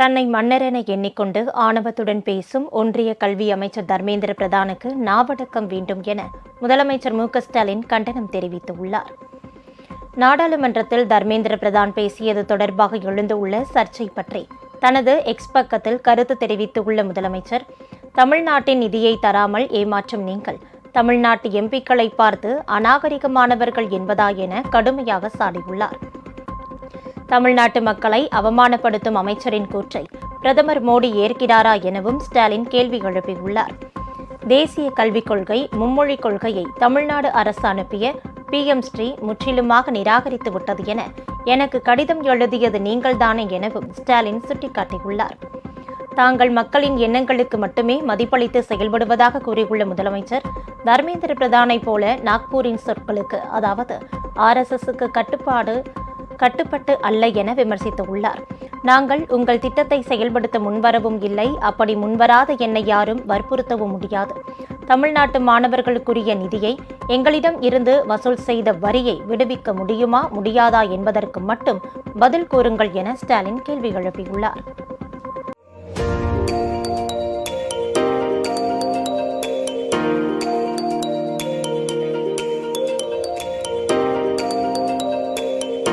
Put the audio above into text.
தன்னை மன்னரென எண்ணிக்கொண்டு ஆணவத்துடன் பேசும் ஒன்றிய கல்வி அமைச்சர் தர்மேந்திர பிரதானுக்கு நாவடக்கம் வேண்டும் என முதலமைச்சர் மு ஸ்டாலின் கண்டனம் தெரிவித்துள்ளார். நாடாளுமன்றத்தில் தர்மேந்திர பிரதான் பேசியது தொடர்பாக எழுந்துள்ள சர்ச்சை பற்றி தனது எக்ஸ் பக்கத்தில் கருத்து தெரிவித்துள்ள முதலமைச்சர் தமிழ்நாட்டின் நிதியை தராமல் ஏமாற்றும் நீங்கள். தமிழ்நாட்டு எம்பிக்களை பார்த்து அநாகரிகமானவர்கள் என்பதா என கடுமையாக சாடியுள்ளார். தமிழ்நாட்டு மக்களை அவமானப்படுத்தும் அமைச்சரின் கூற்றை பிரதமர் மோடி ஏற்கிறாரா எனவும் ஸ்டாலின் கேள்வி எழுப்பியுள்ளார். தேசிய கல்விக் கொள்கை மும்மொழிக் கொள்கையை தமிழ்நாடு அரசு அனுப்பிய பிஎம் ஸ்ரீ முற்றிலுமாக நிராகரித்து விட்டது என எனக்கு கடிதம் எழுதியது நீங்கள்தானே எனவும் ஸ்டாலின் சுட்டிக்காட்டியுள்ளார். தாங்கள் மக்களின் எண்ணங்களுக்கு மட்டுமே மதிப்பளித்து செயல்படுவதாக கூறியுள்ள முதலமைச்சர் தர்மேந்திர பிரதானை போல நாக்பூரின் சொற்களுக்கு அதாவது ஆர்எஸ்எஸ்க்கு கட்டுப்பாடு கட்டுப்பட்டு அல்ல என விமர்சித்துள்ளார். நாங்கள் உங்கள் திட்டத்தை செயல்படுத்த முன்வரவும் இல்லை. அப்படி முன்வராத என்னை யாரும் வற்புறுத்தவும் முடியாது. தமிழ்நாட்டு மாணவர்களுக்குரிய நிதியை எங்களிடம் இருந்து வசூல் செய்த வரியை விடுவிக்க முடியுமா முடியாதா என்பதற்கு மட்டும் பதில் கூறுங்கள் என ஸ்டாலின் கேள்வி எழுப்பியுள்ளார்.